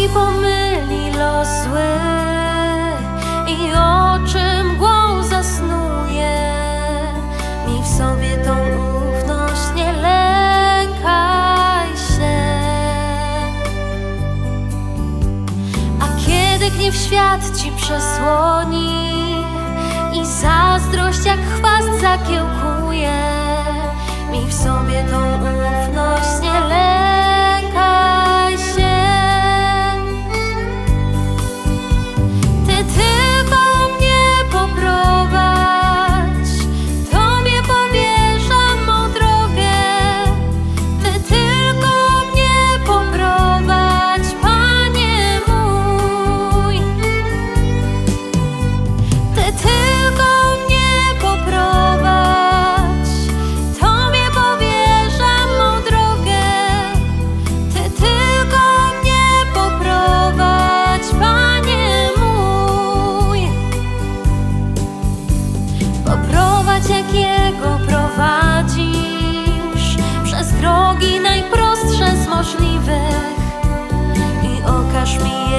łaski pomyli los zły i oczy mgłą zasnuje. Mi w sobie tą ufność nie lękaj się. A kiedy gniew świat ci przesłoni i zazdrość jak chwast zakiełkuje, mi w sobie Poprowadź jakiego prowadzisz. Przez drogi najprostsze z możliwych. I okaż mi